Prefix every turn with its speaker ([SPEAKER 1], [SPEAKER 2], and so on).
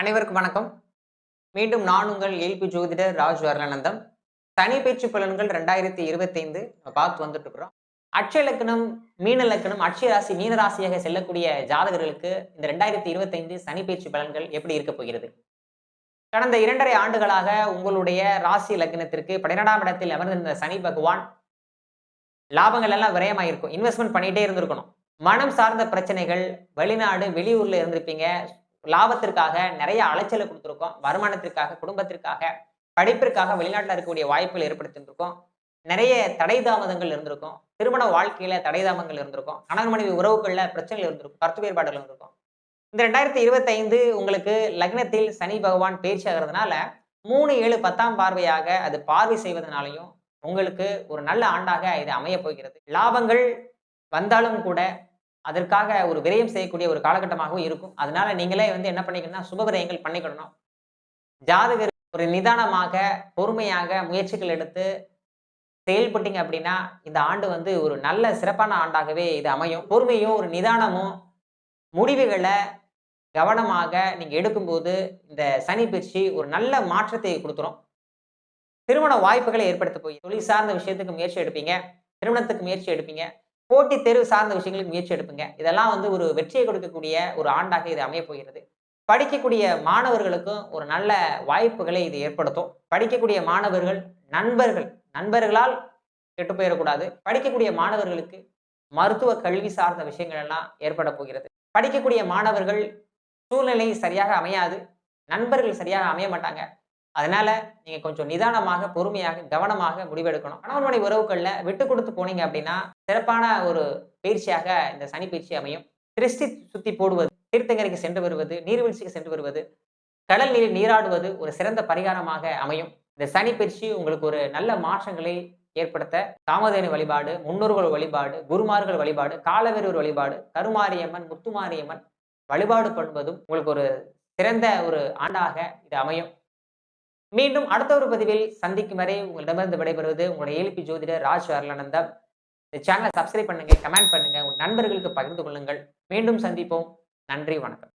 [SPEAKER 1] அனைவருக்கும் வணக்கம். மீண்டும் நான் உங்கள் இயல்பு ஜோதிடர் ராஜ் வரலானந்தம் தனி பேச்சு பலன்கள் ரெண்டாயிரத்தி இருபத்தைந்து பார்த்து வந்துட்டு இருக்கிறோம். அட்சய லக்னம் மீன லக்னம் அட்சய ராசி மீன ராசியாக செல்லக்கூடிய ஜாதகர்களுக்கு இந்த ரெண்டாயிரத்தி இருபத்தைந்து சனி பேச்சு பலன்கள் எப்படி இருக்க போகிறது? கடந்த இரண்டரை ஆண்டுகளாக உங்களுடைய ராசி லக்னத்திற்கு பன்னிரெண்டாம் இடத்தில் அமர்ந்திருந்த சனி பகவான் லாபங்கள் எல்லாம் விரயமாயிருக்கும் இன்வெஸ்ட்மெண்ட் பண்ணிட்டே இருந்திருக்கணும். மனம் சார்ந்த பிரச்சனைகள் வெளிநாடு வெளியூர்ல இருந்திருப்பீங்க. லாபத்திற்காக நிறைய அலைச்சலை கொடுத்துருக்கோம். வருமானத்திற்காக குடும்பத்திற்காக படிப்பிற்காக வெளிநாட்டில் இருக்கக்கூடிய வாய்ப்புகள் ஏற்படுத்திருக்கோம் நிறைய தடை தாமதங்கள் இருந்திருக்கும். திருமண வாழ்க்கையில தடை தாமதங்கள் இருந்திருக்கும். கணவன் மனைவி உறவுகள்ல பிரச்சனைகள் இருந்திருக்கும். கருத்து வேறுபாடுகள் இருந்திருக்கும். இந்த ரெண்டாயிரத்தி இருபத்தைந்து உங்களுக்கு லக்னத்தில் சனி பகவான் பயிற்சி ஆகிறதுனால மூணு ஏழு பத்தாம் பார்வையாக அது பார்வை செய்வதனாலையும் உங்களுக்கு ஒரு நல்ல ஆண்டாக இது அமைய போகிறது. லாபங்கள் வந்தாலும் கூட அதற்காக ஒரு விரயம் செய்யக்கூடிய ஒரு காலகட்டமாகவும் இருக்கும். அதனால நீங்களே வந்து என்ன பண்ணிக்கணும்னா சுப விரயங்கள் பண்ணிக்கணும். ஜாதகர் ஒரு நிதானமாக பொறுமையாக முயற்சிகள் எடுத்து செயல்பட்டீங்க அப்படின்னா இந்த ஆண்டு வந்து ஒரு நல்ல சிறப்பான ஆண்டாகவே இது அமையும். பொறுமையும் ஒரு நிதானமும் முடிவுகளை கவனமாக நீங்க எடுக்கும்போது இந்த சனி பயிற்சி ஒரு நல்ல மாற்றத்தை கொடுத்துரும். திருமண வாய்ப்புகளை ஏற்படுத்த போய் தொழில் சார்ந்த விஷயத்துக்கு முயற்சி எடுப்பீங்க. திருமணத்துக்கு முயற்சி எடுப்பீங்க. போட்டி தேர்வு சார்ந்த விஷயங்களுக்கு முயற்சி எடுப்புங்க. இதெல்லாம் வந்து ஒரு வெற்றியை கொடுக்கக்கூடிய ஒரு ஆண்டாக இது அமைய போகிறது. படிக்கக்கூடிய மாணவர்களுக்கும் ஒரு நல்ல வாய்ப்புகளை இது ஏற்படுத்தும். படிக்கக்கூடிய மாணவர்கள் நண்பர்கள் நண்பர்களால் கெட்டு போயிடக்கூடாது. படிக்கக்கூடிய மாணவர்களுக்கு மருத்துவ கல்வி சார்ந்த விஷயங்கள் எல்லாம் ஏற்பட போகிறது. படிக்கக்கூடிய மாணவர்கள் சூழ்நிலை சரியாக அமையாது. நண்பர்கள் சரியாக அமைய மாட்டாங்க. அதனால நீங்க கொஞ்சம் நிதானமாக பொறுமையாக கவனமாக முடிவெடுக்கணும். கணவன் மனை உறவுகள்ல விட்டு கொடுத்து போனீங்க அப்படின்னா சிறப்பான ஒரு பயிற்சியாக இந்த சனி பயிற்சி அமையும். திருஷ்டி சுத்தி போடுவது தீர்த்தங்கரைக்கு சென்று வருவது நீர்வீழ்ச்சிக்கு சென்று வருவது கடல் நீரில் நீராடுவது ஒரு சிறந்த பரிகாரமாக அமையும். இந்த சனி பயிற்சி உங்களுக்கு ஒரு நல்ல மாற்றங்களை ஏற்படுத்த காமதேனு வழிபாடு முன்னோர்கள் வழிபாடு குருமார்கள் வழிபாடு காலவெரூர் வழிபாடு கருமாரியம்மன் முத்துமாரியம்மன் வழிபாடு பண்ணுவதும் உங்களுக்கு ஒரு சிறந்த ஒரு ஆண்டாக இது அமையும். மீண்டும் அடுத்த ஒரு பதிவில் சந்திக்கும் வரை உங்களிடமிருந்து விடைபெறுவது உங்களுடைய ஏலிபி ஜோதிடர் ராஜ் அருளானந்தம். இந்த சேனலை சப்ஸ்கிரைப் பண்ணுங்க கமெண்ட் பண்ணுங்க. உங்கள் நண்பர்களுக்கு பகிர்ந்து கொள்ளுங்கள். மீண்டும் சந்திப்போம். நன்றி வணக்கம்.